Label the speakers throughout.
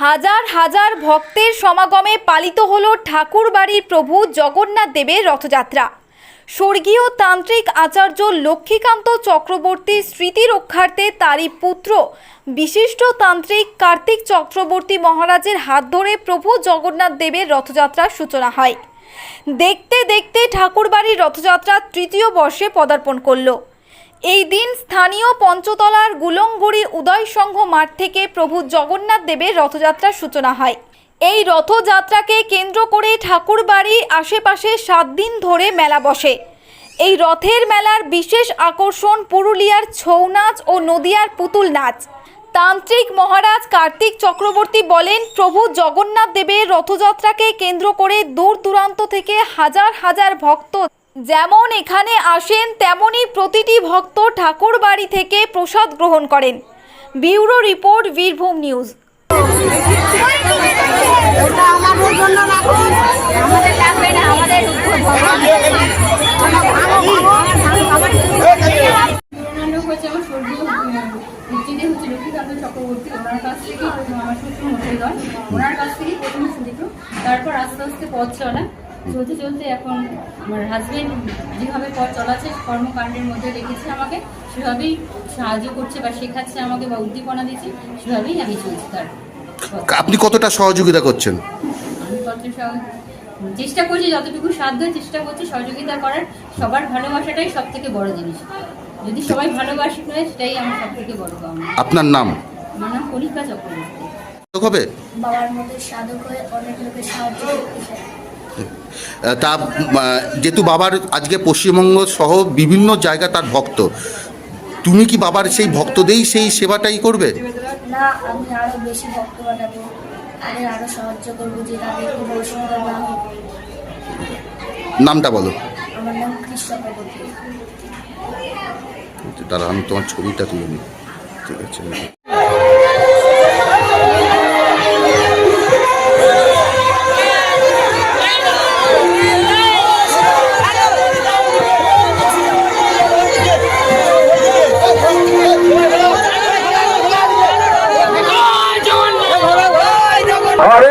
Speaker 1: হাজার হাজার ভক্তের সমাগমে পালিত হল ঠাকুরবাড়ির প্রভু জগন্নাথ দেবের রথযাত্রা। স্বর্গীয় তান্ত্রিক আচার্য লক্ষ্মীকান্ত চক্রবর্তীর স্মৃতি রক্ষার্থে তারই পুত্র, বিশিষ্ট তান্ত্রিক কার্তিক চক্রবর্তী মহারাজের হাত ধরে প্রভু জগন্নাথ দেবের রথযাত্রার সূচনা হয়। দেখতে দেখতে ঠাকুরবাড়ির রথযাত্রা তৃতীয় বর্ষে পদার্পণ করল। এই দিন স্থানীয় পঞ্চতলার গুলংগুড়ি উদয় সংঘ মাঠ থেকে প্রভু জগন্নাথ দেবের রথযাত্রার সূচনা হয়। এই রথযাত্রাকে কেন্দ্র করে ঠাকুরবাড়ির আশেপাশে সাত দিন ধরে মেলা বসে। এই রথের মেলার বিশেষ আকর্ষণ পুরুলিয়ার ছৌ নাচ ও নদিয়ার পুতুল নাচ। তান্ত্রিক মহারাজ কার্তিক চক্রবর্তী বলেন, প্রভু জগন্নাথ দেবের রথযাত্রাকে কেন্দ্র করে দূর দূরান্ত থেকে হাজার হাজার ভক্ত যেমন এখানে আসেন তেমনি প্রতিটি ভক্ত ঠাকুর বাড়ি থেকে প্রসাদ গ্রহণ করেন। Bureau report, Birbhum news.
Speaker 2: তারপর আস্তে আস্তে পথ চলা। চলতে চলতে এখন আমার হাজবেন্ড যেভাবে পথ চলাচ্ছে কর্মকাণ্ডের মধ্যে রেখেছে আমাকে সেভাবেই সাহায্য করছে বা শেখাচ্ছে আমাকে বা উদ্দীপনা দিচ্ছে সেভাবেই আমি চলছি তার
Speaker 3: আপনি কতটা সহযোগিতা করছেন?
Speaker 2: আমি কত সহ- চেষ্টা করছি যতটুকু সাধ্য চেষ্টা করছি সহযোগিতা করার। সবার ভালোবাসাটাই সব থেকে বড় জিনিস। যদি সবাই ভালোবাসি নয় সেটাই আমার সব থেকে বড় পাওনা।
Speaker 3: আপনার নাম?
Speaker 2: আমার নাম কণিকা চক্রবর্তী।
Speaker 3: হবে
Speaker 4: বাবার মধ্যে সাধক হয়ে অনেক লোকের সাহায্য করতে চাই
Speaker 3: তা যেহেতু বাবার আজকে পশ্চিমবঙ্গ সহ বিভিন্ন জায়গা তার ভক্ত তুমি কি বাবার সেই ভক্তদেরই সেই সেবাটাই করবে?
Speaker 4: না আমি আরও বেশি ভক্ত বানাবো তাদের আরও সাহায্য করব যে তাদের কোনো অসুবিধা না হোক।
Speaker 3: নামটা বলো।
Speaker 4: আমার নাম কৃষ্ণ
Speaker 3: তারা আমি তোমার ছবিটা তুলে নিই। ঠিক আছে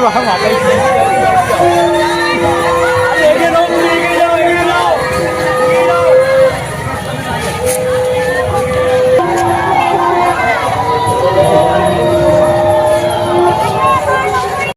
Speaker 5: 是
Speaker 6: 吧还有